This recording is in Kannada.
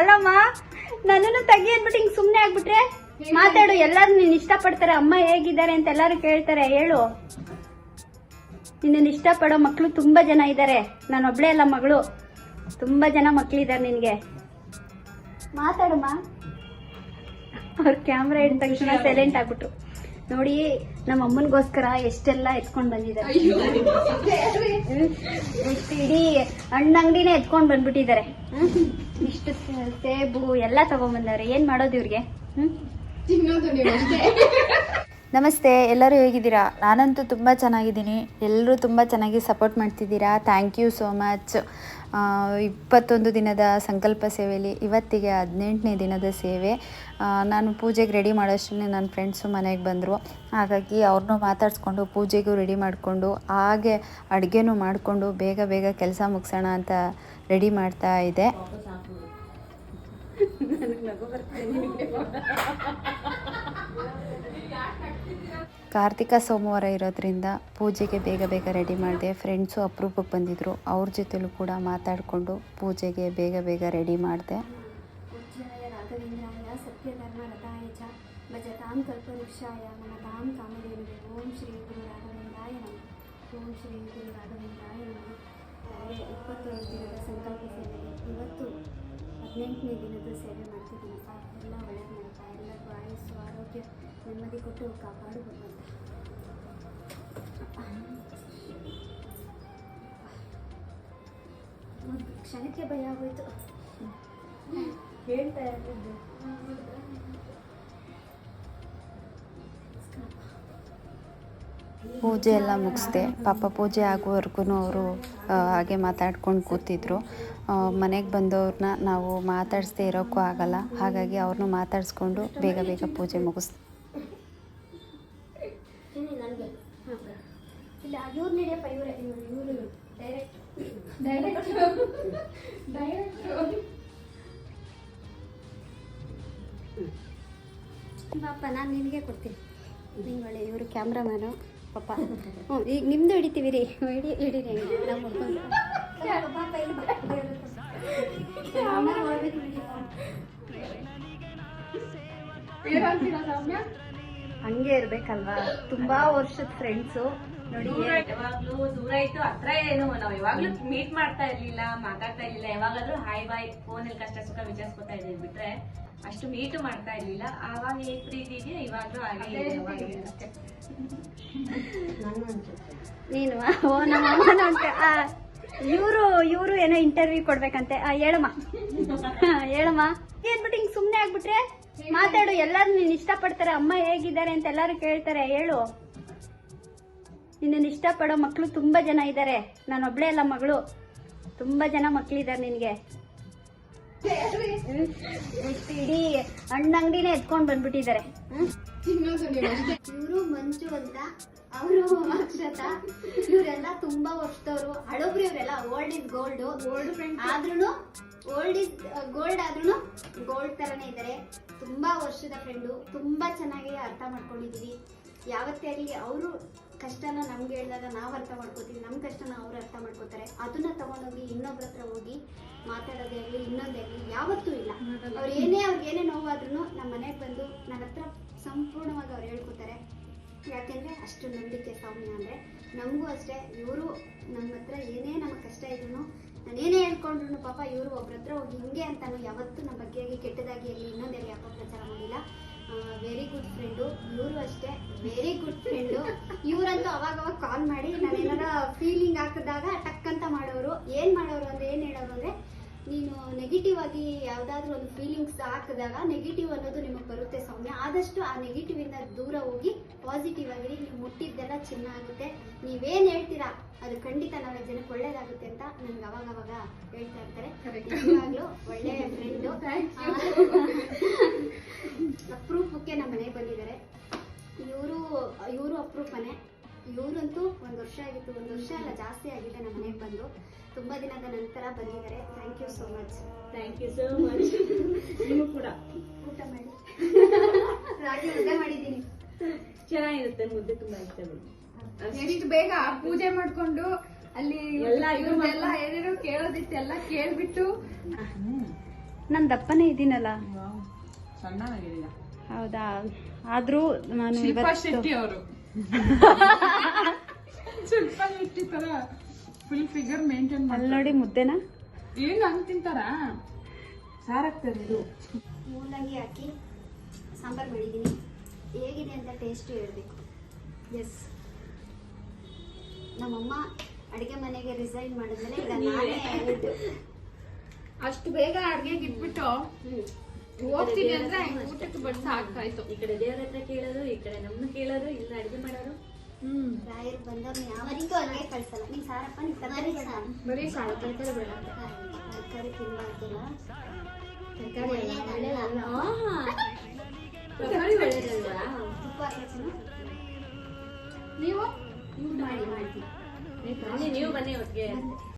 ಅಲ್ಲಮ್ಮ ನನ್ನನ್ನು ತೆಗಿ ಅಂದ್ಬಿಟ್ಟು ಹಿಂಗ್ ಸುಮ್ನೆ ಆಗ್ಬಿಟ್ರೆ? ಮಾತಾಡು ಎಲ್ಲಾರು ಇಷ್ಟ ಇಷ್ಟಪಡ್ತಾರೆ. ಅಮ್ಮ ಹೇಗಿದ್ದಾರೆ ಅಂತ ಎಲ್ಲಾರು ಕೇಳ್ತಾರೆ. ಹೇಳು. ನಿನ್ನನ್ನು ಇಷ್ಟಪಡೋ ಮಕ್ಕಳು ತುಂಬಾ ಜನ ಇದ್ದಾರೆ. ನಾನು ಒಬ್ಳೇ ಅಲ್ಲ ಮಗಳು. ತುಂಬಾ ಜನ ಮಕ್ಳಿದ್ದಾರೆ ನಿನ್ಗೆ. ಮಾತಾಡಮ್ಮ. ಅವ್ರ ಕ್ಯಾಮ್ರಾ ಹಿಡಿದ ತಕ್ಷಣ ಸೈಲೆಂಟ್ ಆಗ್ಬಿಟ್ರು. ನೋಡಿ ನಮ್ಮ ಅಮ್ಮನಿಗೋಸ್ಕರ ಎಷ್ಟೆಲ್ಲ ಎತ್ಕೊಂಡ್ ಬಂದಿದ್ದಾರೆ. ಇಡೀ ಹಣ್ಣಂಗಡಿನೇ ಎತ್ಕೊಂಡ್ ಬಂದ್ಬಿಟ್ಟಿದ್ದಾರೆ? ಇಷ್ಟು ಸೇಬು ಎಲ್ಲ ತಗೊಂಡ್ಬಂದವ್ರೆ ಏನ್ ಮಾಡೋದು ಇವ್ರಿಗೆ? ಹ್ಮ್? ನಮಸ್ತೆ, ಎಲ್ಲರೂ ಹೇಗಿದ್ದೀರಾ? ನಾನಂತೂ ತುಂಬ ಚೆನ್ನಾಗಿದ್ದೀನಿ. ಎಲ್ಲರೂ ತುಂಬ ಚೆನ್ನಾಗಿ ಸಪೋರ್ಟ್ ಮಾಡ್ತಿದ್ದೀರಾ? Thank you so much. ಇಪ್ಪತ್ತೊಂದು ದಿನದ ಸಂಕಲ್ಪ ಸೇವೆಯಲ್ಲಿ ಇವತ್ತಿಗೆ ಹದಿನೆಂಟನೇ ದಿನದ ಸೇವೆ. ನಾನು ಪೂಜೆಗೆ ರೆಡಿ ಮಾಡೋಷ್ಟೇ ನನ್ನ ಫ್ರೆಂಡ್ಸು ಮನೆಗೆ ಬಂದರು. ಹಾಗಾಗಿ ಅವ್ರನ್ನೂ ಮಾತಾಡಿಸ್ಕೊಂಡು ಪೂಜೆಗೂ ರೆಡಿ ಮಾಡಿಕೊಂಡು, ಹಾಗೆ ಅಡುಗೆನೂ ಮಾಡಿಕೊಂಡು ಬೇಗ ಬೇಗ ಕೆಲಸ ಮುಗಿಸೋಣ ಅಂತ ರೆಡಿ ಮಾಡ್ತಾ ಇದ್ದೆ ಕಾರ್ತಿಕ ಸೋಮವಾರ ಇರೋದ್ರಿಂದ ಪೂಜೆಗೆ ಬೇಗ ಬೇಗ ರೆಡಿ ಮಾಡಿದೆ. ಫ್ರೆಂಡ್ಸು ಅಪರೂಪಕ್ಕೆ ಬಂದಿದ್ದರು ಅವ್ರ ಜೊತೆಲೂ ಕೂಡ ಮಾತಾಡಿಕೊಂಡು ಪೂಜೆಗೆ ಬೇಗ ಬೇಗ ರೆಡಿ ಮಾಡಿದೆ. ಸಂಕಲ್ಪ ಇವತ್ತು ಹದಿನೆಂಟನೇ ದಿನದ ಸೇವೆ ಮಾಡ್ತಿದ್ದೀನಪ್ಪ ಎಲ್ಲ ಎಲ್ಲರಿಗೂ ಆಯುಸ್ಸು ಆರೋಗ್ಯ ನೆಮ್ಮದಿ ಕೊಟ್ಟು ಕಾಪಾಡು ಭಗವಂತ. ಕ್ಷಣಕ್ಕೆ ಭಯ ಆಗೋಯ್ತು. ಹೇಳ್ತಾ ಇರ್ತಿದ್ದೆ. ಪೂಜೆ ಎಲ್ಲ ಮುಗಿಸ್ದೆ. ಪಾಪ ಪೂಜೆ ಆಗೋವರೆಗೂ ಅವರು ಹಾಗೆ ಮಾತಾಡ್ಕೊಂಡು ಕೂತಿದ್ರು. ಮನೆಗೆ ಬಂದವ್ರನ್ನ ನಾವು ಮಾತಾಡಿಸ್ದೇ ಇರೋಕ್ಕೂ ಆಗಲ್ಲ. ಹಾಗಾಗಿ ಅವ್ರನ್ನೂ ಮಾತಾಡಿಸ್ಕೊಂಡು ಬೇಗ ಬೇಗ ಪೂಜೆ ಡೈರೆಕ್ಟ್ ಪಾಪ ನಾನು ನಿನಗೆ ಕೊಡ್ತೀನಿ. ನಿಂಗೆ ಒಳ್ಳೆ ಇವರು ಕ್ಯಾಮ್ರಾಮ್ಯಾನು ಪಾಪ. ಹ್ಞೂ ಈಗ ನಿಮ್ಮದು ಹಿಡಿತೀವಿ ರೀ ಹಿಡಿ ಹಿಡೀರಿ ನಮ್ಮ ಹುಡ್ಗಂದು. ಹಂಗೆ ಇರ್ಬೇಕಲ್ವಾ? ತುಂಬಾ ವರ್ಷದ ಫ್ರೆಂಡ್ಸು ನೋಡಿ ಯಾವಾಗ್ಲೂ ದೂರ ಇತ್ತು. ಹತ್ರ ಏನು ನಾವ್ ಯಾವಾಗ್ಲೂ ಮೀಟ್ ಮಾಡ್ತಾ ಇರ್ಲಿಲ್ಲ ಮಾತಾಡ್ತಾ ಇರ್ಲಿಲ್ಲ. ಯಾವಾಗಾದ್ರೂ ಹಾಯ್ ಬಾಯ್ ಫೋನ್ ಅಲ್ಲಿ ಕಷ್ಟ ಸುಖ ವಿಚಾರಿಸ್ಕೊತಾ ಇದ್ದೀವಿ ಬಿಟ್ರೆ ಅಷ್ಟು ಮೀಟ್ ಮಾಡ್ತಾ ಇರ್ಲಿಲ್ಲ. ಆವಾಗ ಪ್ರೀತಿಗೆ ಪ್ರೀತಿ ಇದೆಯೋ ಇವಾಗ್ಲೂ ಹಾಗೆ. ನೀನು ಓ ನಮ್ಮ ಅಮ್ಮನ ಇವರು ಇವರು ಏನೋ ಇಂಟರ್ವ್ಯೂ ಕೊಡ್ಬೇಕಂತೆ. ಹೇಳಮ್ಮ. ಹೇಳಮ್ಮ. ಏನ್ಬಿಟ್ಟು ಹಿಂಗ್ ಸುಮ್ನೆ ಆಗ್ಬಿಟ್ರೆ? ಮಾತಾಡು ಎಲ್ಲಾರು ನಿನ್ನ ಇಷ್ಟಪಡ್ತಾರೆ. ಅಮ್ಮ ಹೇಗಿದ್ದಾರೆ ಅಂತ ಎಲ್ಲಾರು ಕೇಳ್ತಾರೆ. ಹೇಳು. ನಿನ್ನ ಇಷ್ಟಪಡೋ ಮಕ್ಕಳು ತುಂಬಾ ಜನ ಇದ್ದಾರೆ. ನಾನು ಒಬ್ಳೇ ಅಲ್ಲ ಮಗಳು. ತುಂಬಾ ಜನ ಮಕ್ಳಿದ್ದಾರೆ ನಿನ್ಗೆ. ಇಷ್ಟು ಇಡೀ ಹಣ್ಣಂಗಡಿನೇ ಎತ್ಕೊಂಡ್ ಬಂದ್ಬಿಟ್ಟಿದ್ದಾರೆ. ಇವರು ಮಂಜು ಅಂತ ಅವರು ಅಕ್ಷತ ಇವರೆಲ್ಲ ತುಂಬಾ ವರ್ಷದವರು. ಹಳಬ್ರು ಇವರೆಲ್ಲ ಓಲ್ಡ್ ಇಸ್ ಗೋಲ್ಡ್ ಆದ್ರೂ ಓಲ್ಡ್ ಇಸ್ ಗೋಲ್ಡ್ ಆದ್ರೂ ಗೋಲ್ಡ್ ತರನೇ ಇದ್ದಾರೆ. ತುಂಬಾ ವರ್ಷದ ಫ್ರೆಂಡು ತುಂಬಾ ಚೆನ್ನಾಗಿ ಅರ್ಥ ಮಾಡ್ಕೊಂಡಿದೀವಿ. ಯಾವತ್ತೇ ಆಗಲಿ ಅವರು ಕಷ್ಟನ ನಮ್ಗೆ ಹೇಳಿದಾಗ ನಾವು ಅರ್ಥ ಮಾಡ್ಕೋತೀವಿ. ನಮ್ಮ ಕಷ್ಟನ ಅವ್ರು ಅರ್ಥ ಮಾಡ್ಕೋತಾರೆ. ಅದನ್ನ ತಗೊಂಡೋಗಿ ಇನ್ನೊಬ್ರ ಹತ್ರ ಹೋಗಿ ಮಾತಾಡೋದೇ ಆಗಲಿ, ಇನ್ನೊಂದೇ ಆಗಲಿ ಯಾವತ್ತೂ ಇಲ್ಲ. ಅವ್ರು ಏನೇ, ಅವ್ರಿಗೆ ಏನೇ ನೋವಾದ್ರೂ ನಮ್ಮ ಮನೆಗೆ ಬಂದು ನನ್ನ ಹತ್ರ ಸಂಪೂರ್ಣವಾಗಿ ಅವ್ರು ಹೇಳ್ಕೊತಾರೆ. ಯಾಕೆಂದರೆ ಅಷ್ಟು ನಂಬಿಕೆ ಸೌಮ್ಯ ಅಂದರೆ. ನಮಗೂ ಅಷ್ಟೇ, ಇವರು ನಮ್ಮ ಹತ್ರ ಏನೇ ನಮ್ಮ ಕಷ್ಟ ಇದ್ರು ನಾನೇನೇ ಹೇಳ್ಕೊಂಡ್ರು ಪಾಪ ಇವರು ಒಬ್ರತ್ರ ಹೋಗಿ ಹಿಂಗೆ ಅಂತಾನು ಯಾವತ್ತೂ ನಮ್ಮ ಬಗ್ಗೆ ಕೆಟ್ಟದಾಗಿ ಅಲ್ಲಿ ಇನ್ನೊಂದೆಲ್ಲ ಯಾಕೋ ಪ್ರಚಾರ ಮಾಡಿಲ್ಲ. ವೆರಿ ಗುಡ್ ಫ್ರೆಂಡು ಇವರು ಅಷ್ಟೇ ವೆರಿ ಗುಡ್ ಫ್ರೆಂಡು ಇವರಂತೂ ಅವಾಗ ಕಾಲ್ ಮಾಡಿ ನಾನು ಏನಾರ ಫೀಲಿಂಗ್ ಹಾಕಿದಾಗ ಟಕ್ ಅಂತ ಮಾಡೋರು ಏನು ಮಾಡೋರು ಅಂದ್ರೆ ಏನು ಹೇಳೋರು ಅಂದ್ರೆ ನೀನು ಆಗಿ ಯಾವುದಾದ್ರೂ ಒಂದು ಫೀಲಿಂಗ್ಸ್ ಹಾಕಿದಾಗ ನೆಗೆಟಿವ್ ಅನ್ನೋದು ನಿಮಗೆ ಬರುತ್ತೆ ಸೌಮ್ಯ. ಆದಷ್ಟು ಆ ನೆಗೆಟಿವ್ ಇಂದ ದೂರ ಹೋಗಿ ಪಾಸಿಟಿವ್ ಆಗಿರಿ ನೀವು ಮುಟ್ಟಿದ್ದೆಲ್ಲ ಚಿನ್ನ ಆಗುತ್ತೆ. ನೀವೇನ್ ಹೇಳ್ತೀರಾ? ಅದು ಖಂಡಿತ ನಾಲ್ಕು ಜನಕ್ಕೆ ಒಳ್ಳೇದಾಗುತ್ತೆ ಅಂತ ನನ್ಗೆ ಅವಾಗ ಅವಾಗ ಹೇಳ್ತಾ ಇರ್ತಾರೆ. ನಿಜವಾಗ್ಲೂ ಒಳ್ಳೆ ಫ್ರೆಂಡು ಅಪ್ರೂಪಕ್ಕೆ ನಮ್ಮ ಮನೆಗೆ ಬಂದಿದ್ದಾರೆ. ಇವರು ಇವರು ಅಪ್ರೂಪನೇ. ಮನೆ ಇವರಂತೂ ಒಂದು ವರ್ಷ ಆಗಿತ್ತು ಒಂದು ವರ್ಷ ಅಲ್ಲ ಜಾಸ್ತಿ ಆಗಿದೆ ನಮ್ಮ ಮನೆಗೆ ಬಂದು. ತುಂಬಾ ದಿನದ ನಂತರ ಬಂದಿದ್ದಾರೆ. Thank you so much thank you so much ನೀವು ಕೂಡ. ಊಟ ಮಾಡಿ. ರಾಗಿ ಮುದ್ದೆ ಮಾಡಿದ್ದೀನಿ. ಚೆನ್ನಾಗಿರುತ್ತೆ ಮುದ್ದೆ ತುಂಬಾ ಇಷ್ಟ ಎಷ್ಟು ಬೇಗ ಪೂಜೆ ಮಾಡ್ಕೊಂಡು ಅಲ್ಲಿ ಎಲ್ಲ ಎಲ್ಲ ಏನೇನೋ ಕೇಳೋದಿತ್ತು ಎಲ್ಲ ಕೇಳ್ಬಿಟ್ಟು. ನಾನು ದಪ್ಪನೇ ಇದ್ದೀನಲ್ಲ. ಸಣ್ಣ ಹೌದಾ? ಆದ್ರೂ ನಾನು ಶಿಲ್ಪಾ ಇವತ್ತು ಶೆಟ್ಟಿ ಅವರು. ಶೆಟ್ಟಿ ತರ ಫುಲ್ ಫಿಗರ್ ಮೇಂಟೈನ್ ಅಲ್ಲಿ ಮಾಡಿ ನೋಡಿ ಮುದ್ದೆನಾ? ಏನ್ ಹಂಗ್ ತಿಂತಾರ? ಸಾರಾಗ್ತದೆ ಇದು. ಮೂಲಂಗಿ ಹಾಕಿ ಸಾಂಬಾರು ಮಾಡಿದ್ದೀನಿ ಹೇಗಿದೆ ಅಂತ ಟೇಸ್ಟ್ ಹೇಳ್ಬೇಕು. ಎಸ್ ನಮ್ಮಮ್ಮ ಅಡುಗೆ ಮನೆಗೆ ರಿಸೈನ್ ಮಾಡಿದ್ಮೇಲೆ ಈಗ ನಾನೇ ಹೇಳಿದ್ದು ಅಷ್ಟು ಬೇಗ ಅಡ್ಗೆಗೆ ಇಟ್ಬಿಟ್ಟು ಹೋಗ್ತೀನಿ ಅಂದ್ರೆ ಊಟಕ್ಕೆ ಬಡ್ಸ ಆಗ್ತಾ ಈ ಕಡೆ ದೇವ್ರ ಹತ್ರ ಕೇಳೋದು ಈ ಕಡೆ ನಮ್ಮನ್ನ ಕೇಳೋದು ಇಲ್ಲ ಅಡುಗೆ ಮಾಡೋದು ಹ್ಮ್. ರಾಯರು ಬಂದವ್ರನ್ನ ಯಾವತ್ತೂ ಹಂಗೆ ಕಳ್ಸಲ್ಲ. ನೀನ್ ಸಾರಪ್ಪ ನೀನ್ ತರಕಾರಿ ಬೇಡ ಬರೀ ಸಾರು ತರಕಾರಿ ಬೇಡ. ತರಕಾರಿ ತಿನ್ಬಾರ್ದಲ್ಲ. ತರಕಾರಿ ಒಳ್ಳೇದಲ್ಲ. ತರಕಾರಿ ಒಳ್ಳೇದಲ್ವಾ? ತುಪ್ಪ ಹಾಕಿರ್ತೀನಿ. ನೀವು? ಮಾಡಿ ಮಾಡ್ತೀನಿ. ಬನ್ನಿ ನೀವು ಬನ್ನಿ ಒಟ್ಟಿಗೆ.